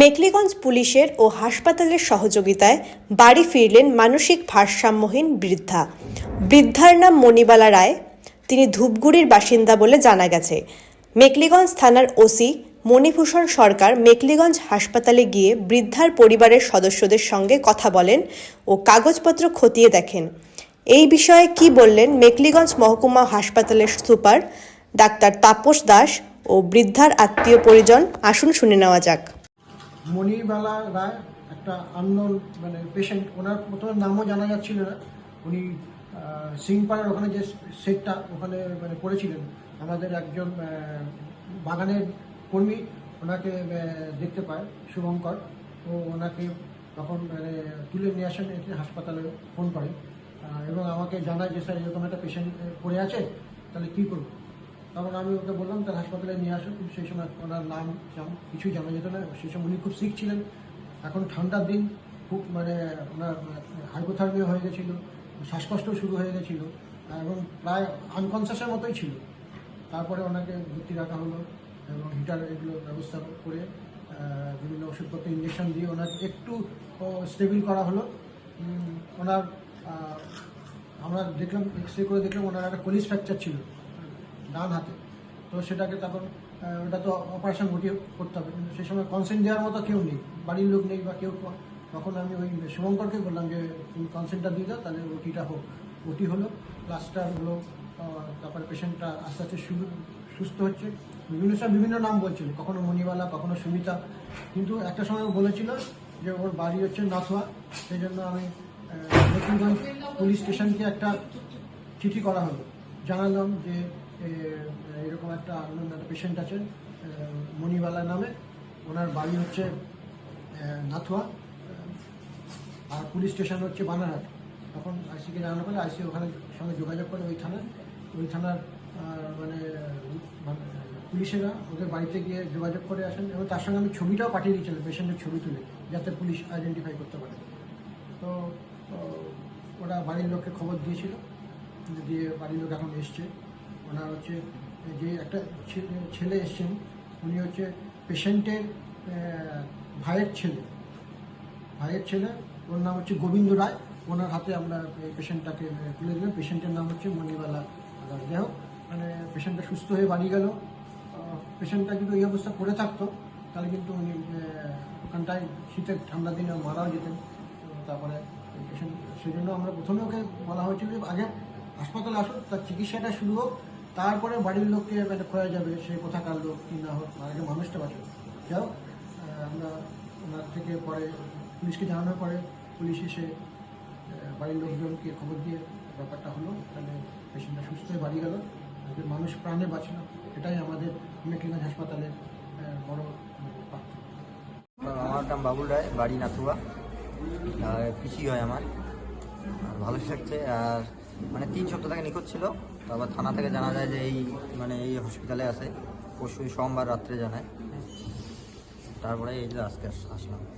মেকলিগঞ্জ পুলিশের ও হাসপাতালের সহযোগিতায় বাড়ি ফিরলেন মানসিক ভারসাম্যহীন বৃদ্ধা। বৃদ্ধার নাম মণিবালা রায়। তিনি ধূপগুড়ির বাসিন্দা বলে জানা গেছে। মেকলিগঞ্জ থানার ওসি মণিভূষণ সরকার মেকলিগঞ্জ হাসপাতালে গিয়ে বৃদ্ধার পরিবারের সদস্যদের সঙ্গে কথা বলেন ও কাগজপত্র খতিয়ে দেখেন। এই বিষয়ে কি বললেন মেকলিগঞ্জ মহকুমা হাসপাতালের সুপার ডাক্তার তাপস দাস ও বৃদ্ধার আত্মীয় পরিজন? আসুন শুনে নেওয়া যাক। মণিবালা রায় একটা আননোন মানে পেশেন্ট ওনার প্রথমে নামও জানা যাচ্ছিল না। উনি সিংপাড়ার ওখানে যে সেটটা ওখানে মানে করেছিলেন। আমাদের একজন বাগানের কর্মী ওনাকে দেখতে পায়, শুভঙ্কর। ও ওনাকে তখন মানে তুলে নিয়ে আসেন, এসে হাসপাতালে ফোন করে। এবং আমাকে জানায় যে, স্যার, এরকম একটা পেশেন্ট পড়ে আছে, তাহলে কী করব? তখন আমি ওকে বললাম তার হাসপাতালে নিয়ে আসুন কিন্তু সেই সময় ওনার নাম কিছুই জানা যেত না। সেই সময় উনি খুব সিক ছিলেন। এখন ঠান্ডার দিন, খুব মানে ওনার হাইপোথার্মিয়া হয়ে গেছিল শ্বাসকষ্ট শুরু হয়ে গেছিল, এবং প্রায় আনকনসিয়াসের মতোই ছিল। তারপরে ওনাকে ভর্তি রাখা হলো এবং হিটার এগুলো ব্যবস্থা করে বিভিন্ন ওষুধপত্র ইঞ্জেকশন দিয়ে ওনাকে একটু স্টেবিল করা হলো। ওনার আমরা দেখলাম এক্স রে করে দেখলাম ওনার একটা কলিস ফ্র্যাকচার ছিল। ডান হাতে। তো সেটাকে তখন ওটা তো অপারেশন ঘটিয়ে করতে হবে। কিন্তু সেই সময় কনসেন্ট দেওয়ার মতো কেউ নেই, বাড়ির লোক নেই বা কেউ তখন আমি ওই শুভঙ্করকে বললাম যে, তুমি কনসেন্টটা দিয়ে দাও, তাহলে ওটিটা হোক। ওটি হলো প্লাস্টার হলো তারপরে পেশেন্টটা আস্তে আস্তে সুস্থ হচ্ছে। বিভিন্ন সময় বিভিন্ন নাম বলছিল, কখনো মণিবালা কখনো সুমিতা। কিন্তু একটা সময় বলেছিল যে, ওর বাড়ি হচ্ছে নাথুয়া। সেই জন্য আমি নতুনগঞ্জ পুলিশ স্টেশনকে একটা চিঠি করা হলো। জানালাম যে এরকম একটা unknown একটা পেশেন্ট আছেন মণিবালা নামে। ওনার বাড়ি হচ্ছে নাথুয়া আর পুলিশ স্টেশন হচ্ছে বানারহাট। তখন আইসিকে জানানো পরে আইসি ওখানে সঙ্গে যোগাযোগ করে ওই থানার ওই থানার মানে মানে পুলিশেরা ওদের বাড়িতে গিয়ে যোগাযোগ করে আসেন এবং তার সঙ্গে আমি ছবিটাও পাঠিয়ে দিয়েছিলাম পেশেন্টের ছবি তুলে, যাতে পুলিশ আইডেন্টিফাই করতে পারে। তো ওরা বাড়ির লোককে খবর দিয়েছিল, দিয়ে বাড়ির লোক এখন এসছে। ওনার হচ্ছে, যে একটা ছেলে এসছেন, উনি হচ্ছে পেশেন্টের ভাইয়ের ছেলে। ভাইয়ের ছেলে, ওর নাম হচ্ছে গোবিন্দ রায়। ওনার হাতে আমরা এই পেশেন্টটাকে তুলে দিলাম। পেশেন্টের নাম হচ্ছে মণিবালা যাই হোক মানে পেশেন্টটা সুস্থ হয়ে বাড়ি গেল। পেশেন্টটা যদি এই অবস্থা করে থাকতো। তাহলে কিন্তু উনি ওখানটায় শীতের ঠান্ডা দিনে মারাও যেতেন। তারপরে পেশেন্ট সেই জন্য আমরা প্রথমে ওকে বলা হয়েছিল যে আগে হাসপাতালে আসুক তার চিকিৎসাটা শুরু হোক। তারপরে বাড়ির লোককে মানে খোয়া যাবে, সে কোথাকার লোক, কি না হোক আগে মানুষটা বাঁচবে যাও আমরা ওনার থেকে পরে পুলিশকে জানানোর পরে পুলিশ এসে বাড়ির লোকজনকে খবর দিয়ে ব্যাপারটা হলো, তাহলে পেশেন্টটা সুস্থ হয়ে বাড়ি গেল মানুষ প্রাণে বাঁচলো। এটাই আমাদের মেকলিগঞ্জ হাসপাতালের বড় আমার নাম বাবুল রায়, বাড়ি নাথুয়া। পিসি হয় আমার। ভালো থাকছে, আর মানে তিন সপ্তাহ থেকে নিখোঁজ ছিল। তারপর থানা থেকে জানা যায় যে এই মানে এই হসপিটালে আসে পরশু সোমবার রাত্রে জানায়। তারপরে এই যে আজকে আস- আসলাম।